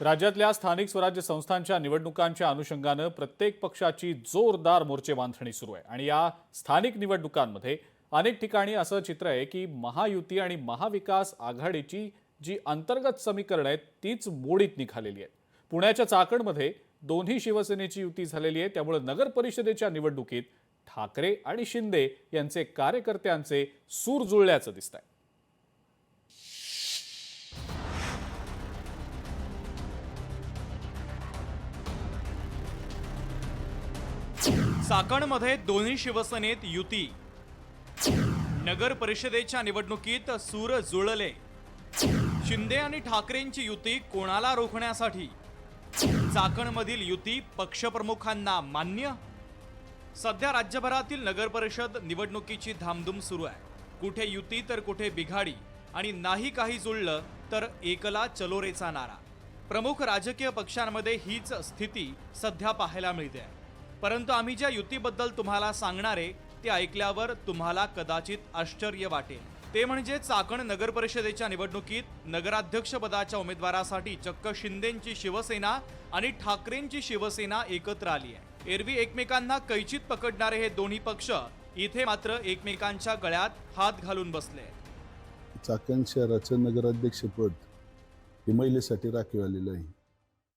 राज्यातल्या स्थानिक स्वराज्य संस्थांच्या निवडणुकांच्या अनुषंगानं प्रत्येक पक्षाची जोरदार मोर्चे बांधणी सुरू आहे. आणि या स्थानिक निवडणुकांमध्ये अनेक ठिकाणी असं चित्र आहे की महायुती आणि महाविकास आघाडीची जी अंतर्गत समीकरणं आहेत तीच मोडीत निघालेली आहेत. पुण्याच्या चाकणमध्ये दोन्ही शिवसेनेची युती झालेली आहे. त्यामुळे नगर परिषदेच्या निवडणुकीत ठाकरे आणि शिंदे यांचे कार्यकर्त्यांचे सूर जुळल्याचं दिसतंय. चाकणमध्ये दोन्ही शिवसेनेत युती. नगर परिषदेच्या निवडणुकीत सूर जुळले. शिंदे आणि ठाकरेंची युती कोणाला रोखण्यासाठी? चाकणमधील युती पक्षप्रमुखांना मान्य? सध्या राज्यभरातील नगरपरिषद निवडणुकीची धामधूम सुरू आहे. कुठे युती तर कुठे बिघाडी आणि नाही काही जुळलं तर एकला चलोरेचा नारा. प्रमुख राजकीय पक्षांमध्ये हीच स्थिती सध्या पाहायला मिळते. आहे परंतु आम्ही ज्या युतीबद्दल तुम्हाला सांगणार आहे ते ऐकल्यावर तुम्हाला कदाचित आश्चर्य वाटेल. ते म्हणजे चाकण नगर परिषदेच्या निवडणुकीत नगराध्यक्षपदाच्या उमेदवारासाठी चक्क शिंदेंची शिवसेना आणि ठाकरेंची शिवसेना एकत्र आली आहे. एरवी एकमेकांना कैचित पकडणारे हे दोन्ही पक्ष इथे मात्र एकमेकांच्या गळ्यात हात घालून बसले चाकण शहराचं नगराध्यक्षपद हे महिलेसाठी राखीव आलेलं आहे.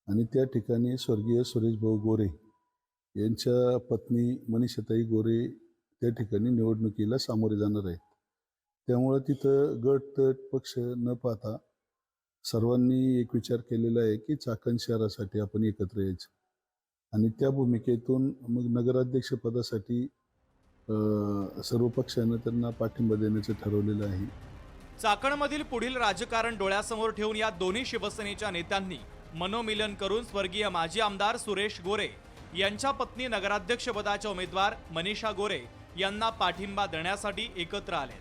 आणि त्या ठिकाणी स्वर्गीय सुरेश भाऊ गोरे यांच्या पत्नी मनीषाताई गोरे त्या ठिकाणी निवडणुकीला सामोरे जाणार आहेत. त्यामुळं तिथं गट तट पक्ष न पाहता सर्वांनी एक विचार केलेला आहे की चाकण शहरासाठी आपण एकत्र यायचं. आणि त्या भूमिकेतून मग नगराध्यक्षपदासाठी पदासाठी सर्व पक्षानं त्यांना पाठिंबा देण्याचं ठरवलेलं आहे. चाकणमधील पुढील राजकारण डोळ्यासमोर ठेवून या दोन्ही शिवसेनेच्या नेत्यांनी मनोमिलन करून स्वर्गीय माजी आमदार सुरेश गोरे यांच्या पत्नी नगराध्यक्षपदाच्या उमेदवार मनीषा गोरे यांना पाठिंबा देण्यासाठी एकत्र आले.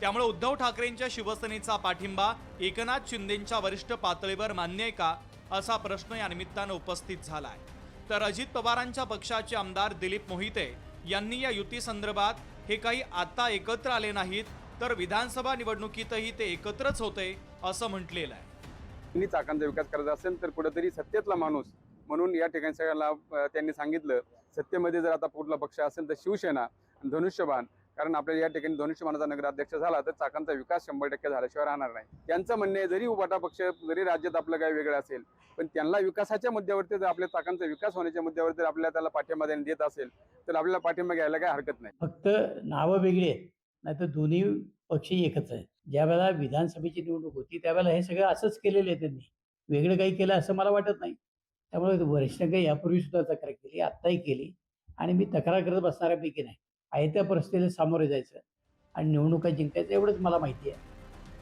त्यामुळे उद्धव ठाकरेंच्या शिवसेनेचा पाठिंबा एकनाथ शिंदेंच्या वरिष्ठ पातळीवर मान्य आहे का असा प्रश्न या निमित्तानं उपस्थित झाला आहे तर अजित पवारांच्या पक्षाचे आमदार दिलीप मोहिते यांनी या युतीसंदर्भात हे काही आता एकत्र आले नाहीत तर विधानसभा निवडणुकीतही ते एकत्रच होते असं म्हटलेलं आहे. चाकांचा विकास करायचा असेल तर कुठेतरी सत्तेतला माणूस म्हणून या ठिकाणी सगळ्यांना त्यांनी सांगितलं सत्तेमध्ये जर आता कुठला पक्ष असेल तर शिवसेना धनुष्यबाण कारण आपल्याला या ठिकाणी धनुष्यबाणाचा नगराध्यक्ष झाला तर चाकांचा विकास शंभर टक्के झाल्याशिवाय राहणार नाही. त्यांचं म्हणणं आहे जरी उबाटा पक्ष जरी राज्यात आपलं काही वेगळं असेल पण त्यांना विकासाच्या मुद्द्यावरती जर आपल्या चाकांचा विकास होण्याच्या मुद्द्यावर जर आपल्याला त्याला पाठिंबा देण्यात देत असेल तर आपल्याला पाठिंबा घ्यायला काही हरकत नाही. फक्त नावं वेगळी आहेत नाहीतर दोन्ही पक्ष एकच आहेत. ज्या वेळेला विधानसभेची निवडणूक होती त्यावेळेला हे सगळं असंच केलेलं आहे त्यांनी. वेगळं काही केलं असं मला वाटत नाही. त्यामुळे वरिष्ठांनी यापूर्वी सुद्धा तक्रार केली आत्ताही केली. आणि मी तक्रार करत बसणाऱ्यापैकी नाही. आहे त्या परिस्थितीला सामोरे जायचं आणि निवडणुका जिंकायचं एवढंच मला माहिती आहे.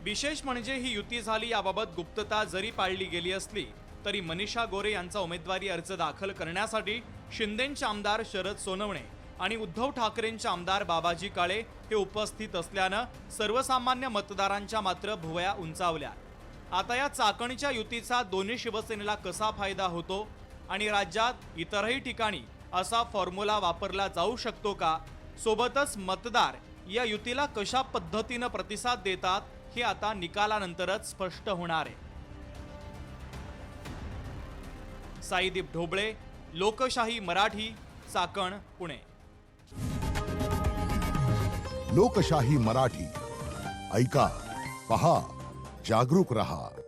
विशेष म्हणजे ही युती झाली याबाबत गुप्तता जरी पाळली गेली असली तरी मनीषा गोरे यांचा उमेदवारी अर्ज दाखल करण्यासाठी शिंदेचे आमदार शरद सोनवणे आणि उद्धव ठाकरेंचे आमदार बाबाजी काळे हे उपस्थित असल्यानं सर्वसामान्य मतदारांच्या मात्र भुवया उंचावल्या. आता या चाकणीच्या युतीचा दोन्ही शिवसेनेला कसा फायदा होतो आणि राज्यात इतरही ठिकाणी असा फॉर्म्युला वापरला जाऊ शकतो का? सोबतच मतदार या युतीला कशा पद्धतीनं प्रतिसाद देतात हे आता निकालानंतरच स्पष्ट होणार आहे. साईदीप ढोबळे लोकशाही मराठी चाकण पुणे. लोकशाही मराठी. ऐका पहा. जागरूक रहा।